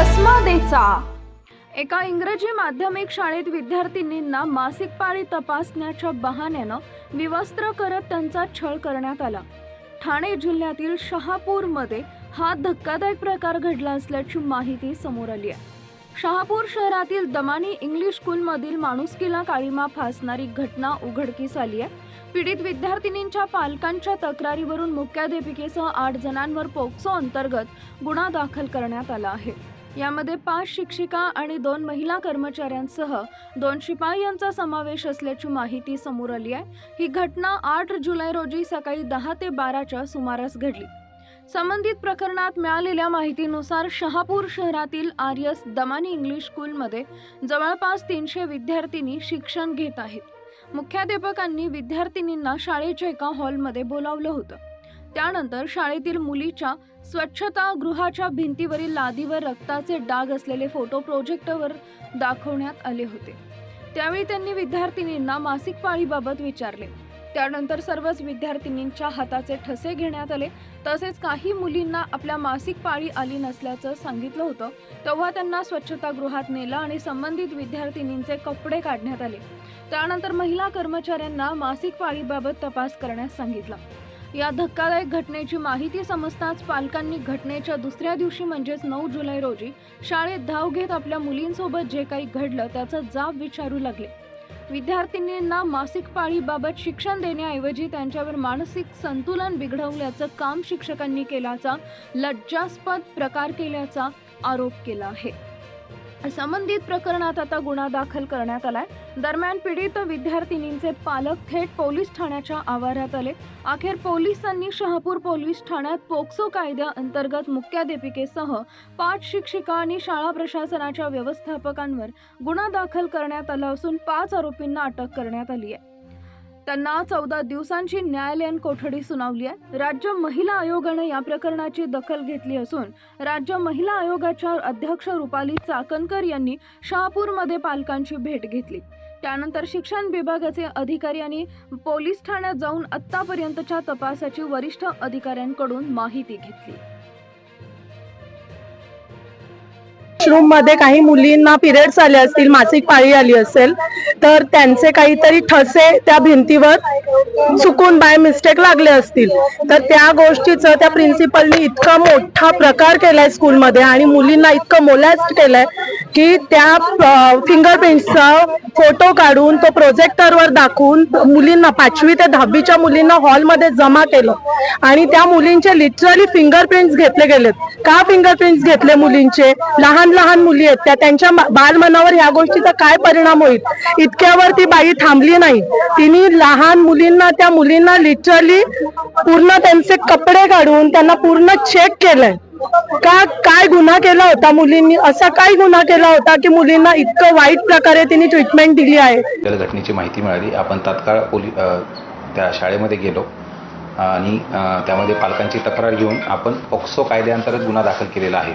घ्यायचा एका इंग्रजी माध्यमिक शाळेत विद्यार्थिनींना मासिक पाळी तपासण्याच्या बहाण्यानं विवस्त्र करत त्यांचा छळ करण्यात आला. ठाणे जिल्ह्यातील शहापूरमध्ये हा धक्कादायक प्रकार घडला असल्याची माहिती समोर आली आहे. शहापूर शहरातील दमानी इंग्लिश स्कूलमधील माणुसकीला काळीमा फासणारी घटना उघडकीस आली आहे. पीडित विद्यार्थिनींच्या पालकांच्या तक्रारीवरून मुख्याध्यापिकेसह आठ जणांवर पोक्सो अंतर्गत गुन्हा दाखल करण्यात आला आहे. यामध्ये पाच शिक्षिका आणि दोन महिला कर्मचाऱ्यांसह दोन शिपाई यांचा समावेश असल्याची माहिती समोर आली आहे. ही घटना आठ जुलै रोजी सकाळी दहा ते बाराच्या सुमारास घडली. संबंधित प्रकरणात मिळालेल्या माहितीनुसार शहापूर शहरातील आर्यस दमानी इंग्लिश स्कूलमध्ये जवळपास तीनशे विद्यार्थिनी शिक्षण घेत आहेत. मुख्याध्यापकांनी विद्यार्थिनींना शाळेच्या एका हॉलमध्ये बोलावलं होतं. त्यानंतर शाळेतील मुलीच्या स्वच्छता गृहाच्या भिंतीवरील लादीवर रक्ताचे डाग असलेले फोटो प्रोजेक्टवर दाखवण्यात आले होते. त्यावेळी त्यांनी विद्यार्थिनींना मासिक पाळीबाबत विचारले. त्यानंतर सर्वच विद्यार्थिनींच्या हाताचे ठसे घेण्यात आले. तसेच काही मुलींना आपल्या मासिक पाळी आली नसल्याचं सांगितलं होतं. तेव्हा त्यांना स्वच्छतागृहात नेलं आणि संबंधित विद्यार्थिनींचे कपडे काढण्यात आले. त्यानंतर महिला कर्मचाऱ्यांना मासिक पाळीबाबत तपास करण्यास सांगितलं. या धक्कादायक घटनेची माहिती समजताच पालकांनी घटनेच्या दुसऱ्या दिवशी म्हणजेच नऊ जुलै रोजी शाळेत धाव घेत आपल्या मुलींसोबत जे काही घडलं त्याचा जाब विचारू लागले. विद्यार्थिनींना मासिक पाळीबाबत शिक्षण देण्याऐवजी त्यांच्यावर मानसिक संतुलन बिघडवल्याचं काम शिक्षकांनी केल्याचा लज्जास्पद प्रकार केल्याचा आरोप केला आहे. संबंधित प्रकरणात आता गुन्हा दाखल करण्यात आलाय. दरम्यान पीडित विद्यार्थिनींचे पालक थेट पोलीस ठाण्याच्या आवारात आले. अखेर पोलिसांनी शहापूर पोलीस ठाण्यात पोक्सो कायद्याअंतर्गत मुख्याध्यापिकेसह पाच शिक्षिका आणि शाळा प्रशासनाच्या व्यवस्थापकांवर गुन्हा दाखल करण्यात आला असून पाच आरोपींना अटक करण्यात आली आहे. त्यांना चौदा दिवसांची न्यायालयीन कोठडी सुनावली आहे. राज्य महिला आयोगानं या प्रकरणाची दखल घेतली असून राज्य महिला आयोगाच्या अध्यक्ष रुपाली चाकणकर यांनी शहापूरमध्ये पालकांची भेट घेतली. त्यानंतर शिक्षण विभागाचे अधिकारी आणि पोलीस ठाण्यात जाऊन आत्तापर्यंतच्या तपासाची वरिष्ठ अधिकाऱ्यांकडून माहिती घेतली. वॉशरूममध्ये काही मुलींना पिरियड्स आले असतील मासिक पाळी आली असेल तर त्यांचे काहीतरी ठसे त्या भिंतीवर चुकून बाय मिस्टेक लागले असतील. तर त्या गोष्टीचं त्या प्रिन्सिपलनी इतका मोठा प्रकार केलाय स्कूलमध्ये आणि मुलींना इतकं मोलॅस्ट केलंय की त्या फिंगरप्रिंटचा फोटो काढून तो प्रोजेक्टरवर दाखवून मुलींना पाचवी ते दहावीच्या मुलींना हॉलमध्ये जमा केलं. आणि त्या मुलींचे लिटरली फिंगरप्रिंट्स घेतले गेलेत. का फिंगरप्रिंट्स घेतले मुलींचे? लहान लहान मुली आहेत. त्या त्यांच्या बालमनावर ह्या गोष्टीचा काय परिणाम होईल? इतक्यावर ती बाई थांबली नाही. तिने लहान मुलींना त्या मुलींना लिटरली पूर्ण त्यांचे कपडे काढून त्यांना पूर्ण चेक केलंय. का काय गुन्हा केला होता मुलींनी? असा काय गुन्हा केला होता की मुलींना इतकं वाईट प्रकारे तिने ट्रीटमेंट दिली आहे? आपल्याला घटनेची माहिती मिळाली. आपण तात्काळ पोली त्या शाळेमध्ये गेलो आणि त्यामध्ये पालकांची तक्रार घेऊन आपण पॉक्सो कायद्याअंतर्गत गुन्हा दाखल केलेला आहे.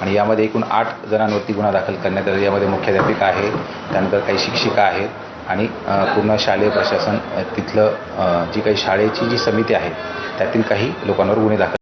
आणि यामध्ये एकूण आठ जणांवरती गुन्हा दाखल करण्यात आला. यामध्ये मुख्याध्यापिका आहे त्यानंतर काही शिक्षिका आहेत आणि पूर्ण शालेय प्रशासन तिथलं जी काही शाळेची जी समिती आहे त्यातील काही लोकांवर गुन्हे दाखल